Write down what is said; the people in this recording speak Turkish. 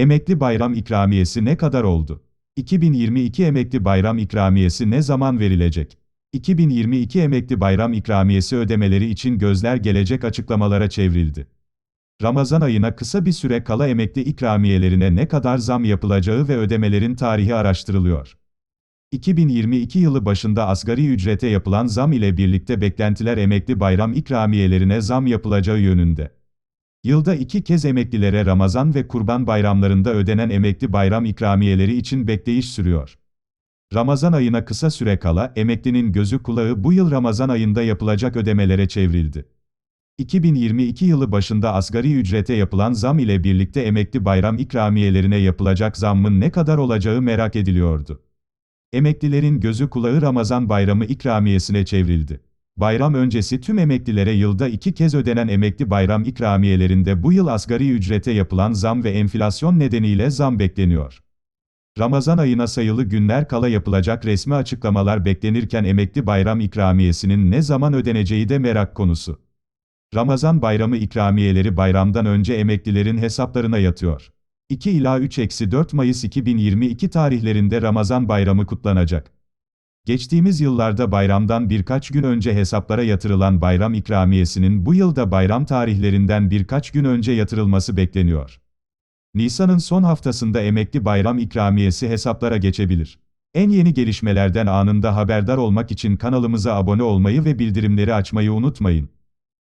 Emekli bayram ikramiyesi ne kadar oldu? 2022 emekli bayram ikramiyesi ne zaman verilecek? 2022 emekli bayram ikramiyesi ödemeleri için gözler gelecek açıklamalara çevrildi. Ramazan ayına kısa bir süre kala emekli ikramiyelerine ne kadar zam yapılacağı ve ödemelerin tarihi araştırılıyor. 2022 yılı başında asgari ücrete yapılan zam ile birlikte beklentiler emekli bayram ikramiyelerine zam yapılacağı yönünde. Yılda iki kez emeklilere Ramazan ve Kurban bayramlarında ödenen emekli bayram ikramiyeleri için bekleyiş sürüyor. Ramazan ayına kısa süre kala emeklinin gözü kulağı bu yıl Ramazan ayında yapılacak ödemelere çevrildi. 2022 yılı başında asgari ücrete yapılan zam ile birlikte emekli bayram ikramiyelerine yapılacak zammın ne kadar olacağı merak ediliyordu. Emeklilerin gözü kulağı Ramazan bayramı ikramiyesine çevrildi. Bayram öncesi tüm emeklilere yılda iki kez ödenen emekli bayram ikramiyelerinde bu yıl asgari ücrete yapılan zam ve enflasyon nedeniyle zam bekleniyor. Ramazan ayına sayılı günler kala yapılacak resmi açıklamalar beklenirken emekli bayram ikramiyesinin ne zaman ödeneceği de merak konusu. Ramazan bayramı ikramiyeleri bayramdan önce emeklilerin hesaplarına yatıyor. 2 ila 3-4 Mayıs 2022 tarihlerinde Ramazan bayramı kutlanacak. Geçtiğimiz yıllarda bayramdan birkaç gün önce hesaplara yatırılan bayram ikramiyesinin bu yılda bayram tarihlerinden birkaç gün önce yatırılması bekleniyor. Nisan'ın son haftasında emekli bayram ikramiyesi hesaplara geçebilir. En yeni gelişmelerden anında haberdar olmak için kanalımıza abone olmayı ve bildirimleri açmayı unutmayın.